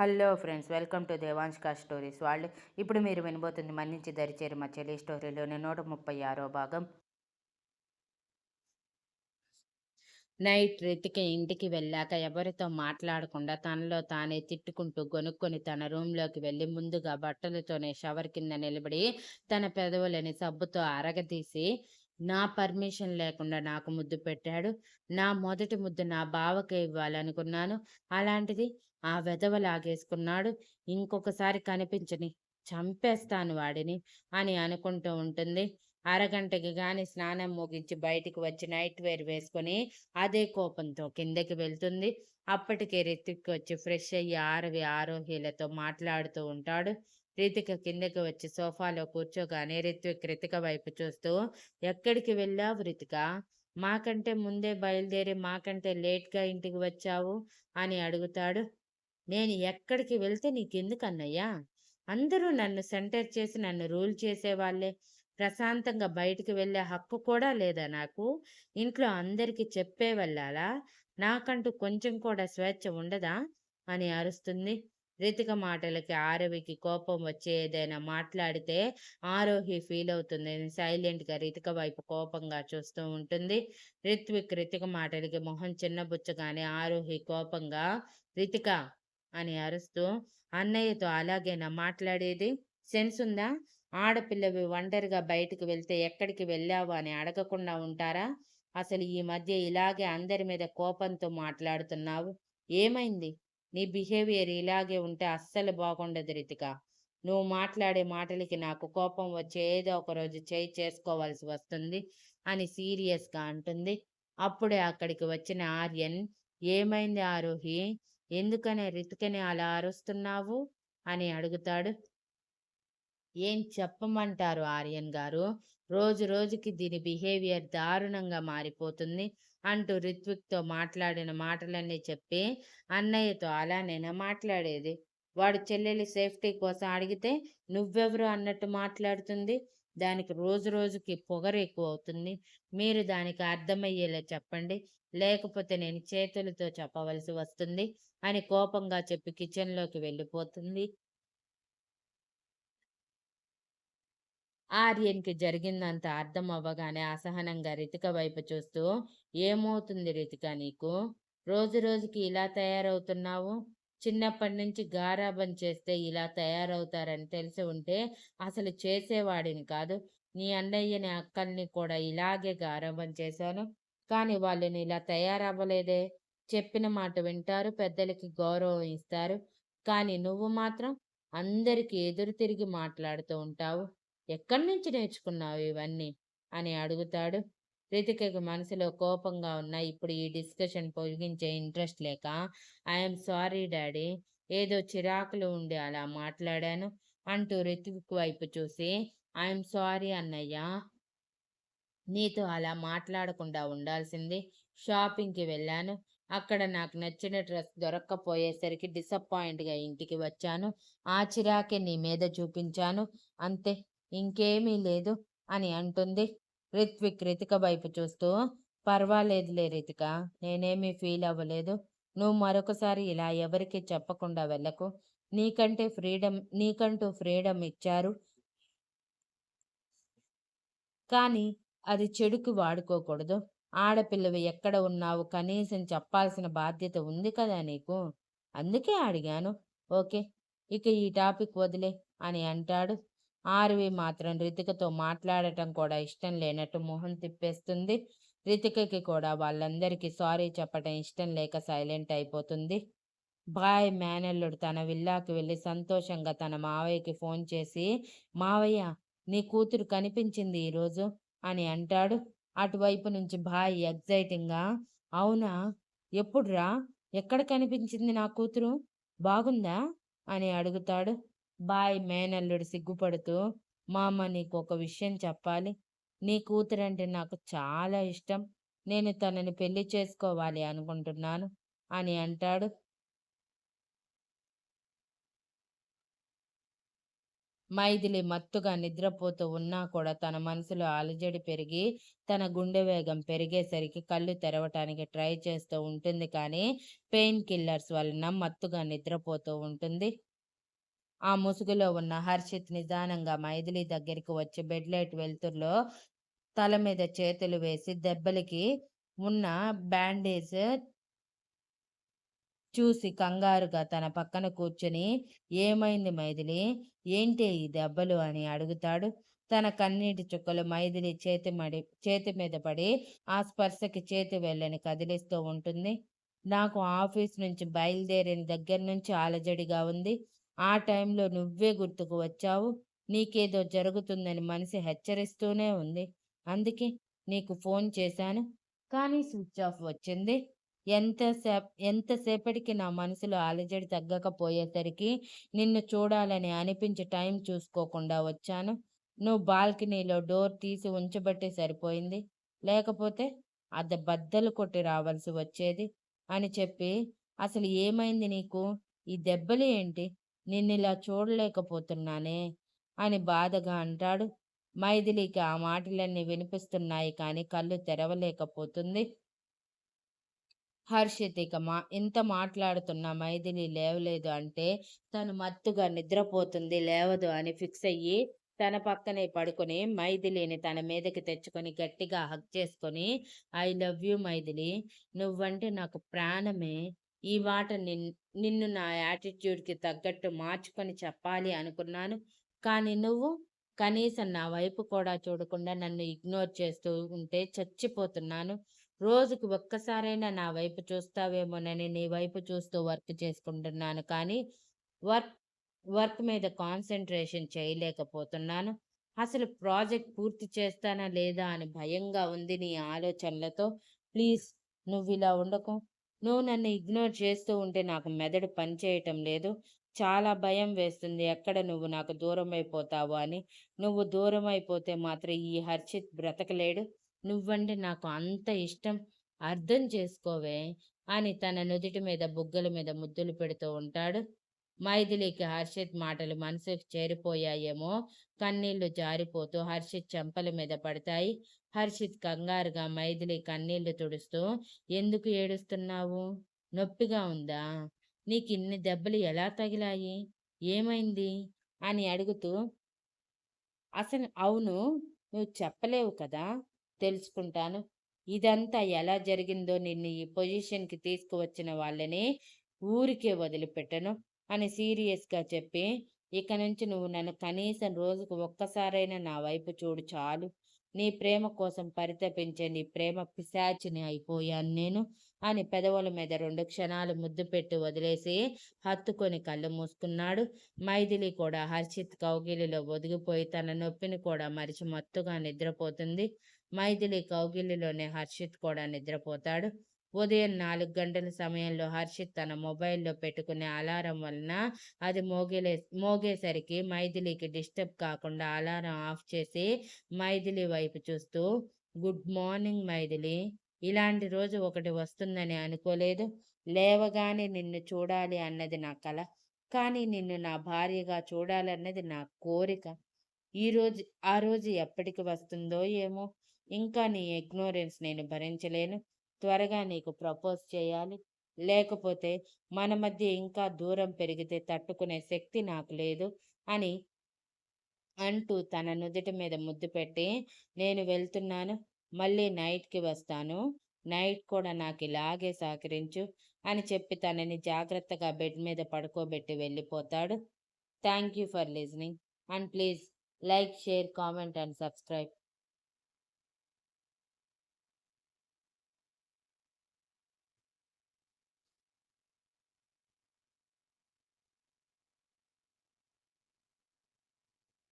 Hello friends welcome to దేవాంష్కా stories వాళ్ళు. ఇప్పుడు మీరు వినబోతుంది మన్నించి దరిచేరు మా చెల్లి స్టోరీలోని నూట ముప్పై ఆరో భాగం. నైట్ రితిక ఇంటికి వెళ్ళాక ఎవరితో మాట్లాడకుండా తనలో తానే తిట్టుకుంటూ గొనుక్కొని తన రూమ్లోకి వెళ్ళి ముందుగా బట్టలతోనే షవర్ కింద నిలబడి తన పెదవులని సబ్బుతో అరగదీసి నా పర్మిషన్ లేకుండా నాకు ముద్దు పెట్టాడు. నా మొదటి ముద్దు నా బావకే ఇవ్వాలనుకున్నాను. అలాంటిది ఆ వెధవ లాగేసుకున్నాడు. ఇంకొకసారి కనిపించని చంపేస్తాను వాడిని అని అనుకుంటూ ఉంటుంది. అరగంటకి గాని స్నానం ముగించి బయటికి వచ్చి నైట్ వేర్ వేసుకొని అదే కోపంతో కిందకి వెళ్తుంది. అప్పటికే రితిక్ వచ్చి ఫ్రెష్ అయ్యి ఆరవి ఆరోహీలతో మాట్లాడుతూ ఉంటాడు. రితిక కిందకి వచ్చి సోఫాలో కూర్చోగానే రిత్విక్ రితిక వైపు చూస్తూ ఎక్కడికి వెళ్ళావు రితిక? మాకంటే ముందే బయలుదేరి మాకంటే లేట్గా ఇంటికి వచ్చావు? అని అడుగుతాడు. నేను ఎక్కడికి వెళ్తే నీకెందుకు అన్నయ్యా అందరూ నన్ను సెంటర్ చేసి నన్ను రూల్ చేసేవాళ్ళే. ప్రశాంతంగా బయటికి వెళ్ళే హక్కు కూడా లేదా నాకు? ఇంట్లో అందరికీ చెప్పే వెళ్ళాలా? నాకంటూ కొంచెం కూడా స్వేచ్ఛ ఉండదా? అని అరుస్తుంది. రితిక మాటలకి ఆరవికి కోపం వచ్చి ఏదైనా మాట్లాడితే ఆరోహి ఫీల్ అవుతుంది. సైలెంట్గా రితిక వైపు కోపంగా చూస్తూ ఉంటుంది. రిత్విక్ రితిక మాటలకి మొహం చిన్నబుచ్చగానే ఆరోహి కోపంగా రితిక అని అరుస్తూ అన్నయ్యతో అలాగేనా మాట్లాడేది సెన్స్ ఉందా ఆడపిల్లవి ఒంటరిగా బయటికి వెళ్తే ఎక్కడికి వెళ్ళావు అని అడగకుండా ఉంటారా? అసలు ఈ మధ్య ఇలాగే అందరి మీద కోపంతో మాట్లాడుతున్నావు. ఏమైంది? నీ బిహేవియర్ ఇలాగే ఉంటే అస్సలు బాగుండదు రితిక. నువ్వు మాట్లాడే మాటలకి నాకు కోపం వచ్చి ఏదో ఒక రోజు చేయి చేసుకోవాల్సి వస్తుంది అని సీరియస్గా అంటుంది. అప్పుడే అక్కడికి వచ్చిన ఆర్యన్ ఏమైంది ఆరోహి? ఎందుకనే రితికని అలా అరుస్తున్నావు? అని అడుగుతాడు. ఏం చెప్పమంటారు ఆర్యన్ గారు? రోజు రోజుకి దీని బిహేవియర్ దారుణంగా మారిపోతుంది అంటూ రిత్విక్తో మాట్లాడిన మాటలన్నీ చెప్పి అన్నయ్యతో అలానేనా మాట్లాడేది. వాడు చెల్లెలి సేఫ్టీ కోసం అడిగితే నువ్వెవరు? అన్నట్టు మాట్లాడుతుంది. దానికి రోజు రోజుకి పొగరు ఎక్కువ అవుతుంది. మీరు దానికి అర్థమయ్యేలా చెప్పండి. లేకపోతే నేను చేతులతో చెప్పవలసి వస్తుంది. అని కోపంగా చెప్పి కిచెన్లోకి వెళ్ళిపోతుంది. ఆర్యన్కి జరిగిందంత అర్థం అవ్వగానే అసహనంగా రితిక వైపు చూస్తూ ఏమవుతుంది రితిక నీకు? రోజు రోజుకి ఇలా తయారవుతున్నావు? చిన్నప్పటి నుంచి గారాబం చేస్తే ఇలా తయారవుతారని తెలిసి ఉంటే అసలు చేసేవాడిని కాదు. నీ అన్నయ్యని అక్కల్ని కూడా ఇలాగే గారాబం చేశాను. కానీ వాళ్ళని ఇలా తయారవ్వలేదే? చెప్పిన మాట వింటారు పెద్దలకి గౌరవం ఇస్తారు. కానీ నువ్వు మాత్రం అందరికీ ఎదురు తిరిగి మాట్లాడుతూ ఉంటావు. ఎక్కడి నుంచి నేర్చుకున్నావు ఇవన్నీ? అని అడుగుతాడు. రితికకి మనసులో కోపంగా ఉన్న ఇప్పుడు ఈ డిస్కషన్ పొగిగించే ఇంట్రెస్ట్ లేక ఐఎమ్ సారీ డాడీ ఏదో చిరాకులు ఉండి అలా మాట్లాడాను అంటూ రితిక్ వైపు చూసి ఐఎమ్ సారీ అన్నయ్య నీతో అలా మాట్లాడకుండా ఉండాల్సింది షాపింగ్కి వెళ్ళాను. అక్కడ నాకు నచ్చిన డ్రెస్ దొరక్కపోయేసరికి డిసప్పాయింట్గా ఇంటికి వచ్చాను. ఆ చిరాకే నీ మీద చూపించాను. అంతే ఇంకేమీ లేదు అని అంటుంది రిత్విక్. రితిక వైపు చూస్తూ పర్వాలేదులే రితిక నేనేమీ ఫీల్ అవ్వలేదు. నువ్వు మరొకసారి ఇలా ఎవరికి చెప్పకుండా వెళ్ళకు. నీకంటే ఫ్రీడమ్ నీకంటూ ఫ్రీడమ్ ఇచ్చారు. కానీ అది చెడుకు వాడుకోకూడదు. ఆడపిల్లవి ఎక్కడ ఉన్నావు? కనీసం చెప్పాల్సిన బాధ్యత ఉంది కదా నీకు? అందుకే అడిగాను. ఓకే ఇక ఈ టాపిక్ వదిలే అని అంటాడు. ఆర్వి మాత్రం రితికతో మాట్లాడటం కూడా ఇష్టం లేనట్టు మొహం తిప్పేస్తుంది. రితికకి కూడా వాళ్ళందరికీ సారీ చెప్పటం ఇష్టం లేక సైలెంట్ అయిపోతుంది. బాయ్ మేనల్లుడు తన విల్లాకి వెళ్ళి సంతోషంగా తన మావయ్యకి ఫోన్ చేసి మావయ్య నీ కూతురు కనిపించింది ఈరోజు? అని అంటాడు. అటువైపు నుంచి బాయ్ ఎగ్జైటింగ్గా అవునా? ఎప్పుడురా? ఎక్కడ కనిపించింది నా కూతురు? బాగుందా? అని అడుగుతాడు. బాయ్ మేనల్లుడు సిగ్గుపడుతూ మామ నీకు ఒక విషయం చెప్పాలి. నీ కూతురంటే నాకు చాలా ఇష్టం. నేను తనని పెళ్ళి చేసుకోవాలి అనుకుంటున్నాను అని అంటాడు. మైథిలి మత్తుగా నిద్రపోతూ ఉన్నా కూడా తన మనసులో అలజడి పెరిగి తన గుండె వేగం పెరిగేసరికి కళ్ళు తెరవటానికి ట్రై చేస్తూ ఉంటుంది కానీ పెయిన్ కిల్లర్స్ వలన మత్తుగా నిద్రపోతూ ఉంటుంది. ఆ ముసుగులో ఉన్న హర్షిత్ నిదానంగా మైథిలి దగ్గరికి వచ్చి బెడ్ లైట్ వెలుతురులో తల మీద చేతులు వేసి దెబ్బలకి ఉన్న బ్యాండేజ్ చూసి కంగారుగా తన పక్కన కూర్చుని ఏమైంది మైథిలి? ఏంటి ఈ దెబ్బలు? అని అడుగుతాడు. తన కన్నీటి చుక్కలు మైథిలి చేతి మడి చేతి మీద పడి ఆ స్పర్శకి చేతి వెళ్ళని కదిలిస్తూ ఉంటుంది. నాకు ఆఫీస్ నుంచి బయలుదేరిన దగ్గర నుంచి అలజడిగా ఉంది. ఆ టైంలో నువ్వే గుర్తుకు వచ్చావు. నీకేదో జరుగుతుందని మనిషి హెచ్చరిస్తూనే ఉంది. అందుకే నీకు ఫోన్ చేశాను. కానీ స్విచ్ ఆఫ్ వచ్చింది. ఎంతసేపు ఎంతసేపటికి నా మనసులో అలజడి తగ్గకపోయేసరికి నిన్ను చూడాలని అనిపించి టైం చూసుకోకుండా వచ్చాను. నువ్వు బాల్కనీలో డోర్ తీసి ఉంచబట్టే సరిపోయింది. లేకపోతే అద్ద బద్దలు కొట్టి రావాల్సి వచ్చేది అని చెప్పి అసలు ఏమైంది నీకు? ఈ దెబ్బలు ఏంటి? నిన్నిలా చూడలేకపోతున్నానే అని బాధగా అంటాడు. మైథిలికి ఆ మాటలన్నీ వినిపిస్తున్నాయి కానీ కళ్ళు తెరవలేకపోతుంది. హర్షిత్ ఇక మా ఇంత మాట్లాడుతున్న మైథిలి లేవలేదు అంటే తను మత్తుగా నిద్రపోతుంది లేవదు అని ఫిక్స్ అయ్యి తన పక్కనే పడుకొని మైథిలిని తన మీదకి తెచ్చుకొని గట్టిగా హక్ చేసుకొని ఐ లవ్ యూ మైథిలి నువ్వంటే నాకు ప్రాణమే. ఈ మాట నిన్ నిన్ను నా యాటిట్యూడ్కి తగ్గట్టు మార్చుకొని చెప్పాలి అనుకున్నాను. కానీ నువ్వు కనీసం నా వైపు కూడా చూడకుండా నన్ను ఇగ్నోర్ చేస్తూ ఉంటే చచ్చిపోతున్నాను. రోజుకు ఒక్కసారైనా నా వైపు చూస్తావేమోనని నీ వైపు చూస్తూ వర్క్ చేసుకుంటున్నాను. కానీ వర్క్ వర్క్ మీద కాన్సన్ట్రేషన్ చేయలేకపోతున్నాను. అసలు ప్రాజెక్ట్ పూర్తి చేస్తానా లేదా అని భయంగా ఉంది నీ ఆలోచనలతో. ప్లీజ్ నువ్వు ఇలా ఉండకు. నువ్వు నన్ను ఇగ్నోర్ చేస్తూ ఉంటే నాకు మెదడు పనిచేయటం లేదు. చాలా భయం వేస్తుంది. ఎక్కడ నువ్వు నాకు దూరం అయిపోతావు అని. నువ్వు దూరం అయిపోతే మాత్రం ఈ హర్షిత్ బ్రతకలేడు. నువ్వంటే నాకు అంత ఇష్టం అర్థం చేసుకోవే అని తన నుదుటి మీద బుగ్గల మీద ముద్దులు పెడుతూ ఉంటాడు. మైథిలికి హర్షిత్ మాటలు మనసుకు చేరిపోయాయేమో కన్నీళ్ళు జారిపోతూ హర్షిత్ చెంపల మీద పడతాయి. హర్షిత్ కంగారుగా మైథిలి కన్నీళ్ళు తుడుస్తూ ఎందుకు ఏడుస్తున్నావు? నొప్పిగా ఉందా? నీకు ఇన్ని దెబ్బలు ఎలా తగిలాయి? ఏమైంది? అని అడుగుతూ అసలు అవును నువ్వు చెప్పలేవు కదా? తెలుసుకుంటాను. ఇదంతా ఎలా జరిగిందో నిన్ను ఈ పొజిషన్కి తీసుకువచ్చిన వాళ్ళని ఊరికే వదిలిపెట్టను అని సీరియస్గా చెప్పి ఇక నుంచి నువ్వు నన్ను కనీసం రోజుకు ఒక్కసారైనా నా వైపు చూడు చాలు. నీ ప్రేమ కోసం పరితపించే నీ ప్రేమ పిశాచిని అయిపోయాను నేను అని పెదవుల మీద రెండు క్షణాలు ముద్దు పెట్టి వదిలేసి హత్తుకొని కళ్ళు మూసుకున్నాడు. మైథిలి కూడా హర్షిత్ కౌగిలిలో ఒదిగిపోయి తన నొప్పిని కూడా మరిచి మత్తుగా నిద్రపోతుంది. మైథిలి కౌగిలిలోనే హర్షిత్ కూడా నిద్రపోతాడు. ఉదయం నాలుగు గంటల సమయంలో హర్షిత్ తన మొబైల్లో పెట్టుకునే అలారం వలన అది మోగిలే మోగేసరికి మైథిలికి డిస్టర్బ్ కాకుండా అలారం ఆఫ్ చేసి మైథిలి వైపు చూస్తూ గుడ్ మార్నింగ్ మైథిలి ఇలాంటి రోజు ఒకటి వస్తుందని అనుకోలేదు. లేవగానే నిన్ను చూడాలి అన్నది నా కల. కానీ నిన్ను నా భార్యగా చూడాలన్నది నా కోరిక. ఈరోజు ఆ రోజు ఎప్పటికి వస్తుందో ఏమో. ఇంకా నీ ఇగ్నోరెన్స్ నేను భరించలేను. త్వరగా నీకు ప్రపోజ్ చేయాలి. లేకపోతే మన మధ్య ఇంకా దూరం పెరిగితే తట్టుకునే శక్తి నాకు లేదు అని అంటూ తన నుదుటి మీద ముద్దు పెట్టి నేను వెళ్తున్నాను మళ్ళీ నైట్కి వస్తాను నైట్ కూడా నాకు ఇలాగే సహకరించు అని చెప్పి తనని జాగ్రత్తగా బెడ్ మీద పడుకోబెట్టి వెళ్ళిపోతాడు. Thank you for listening and please like share comment and subscribe.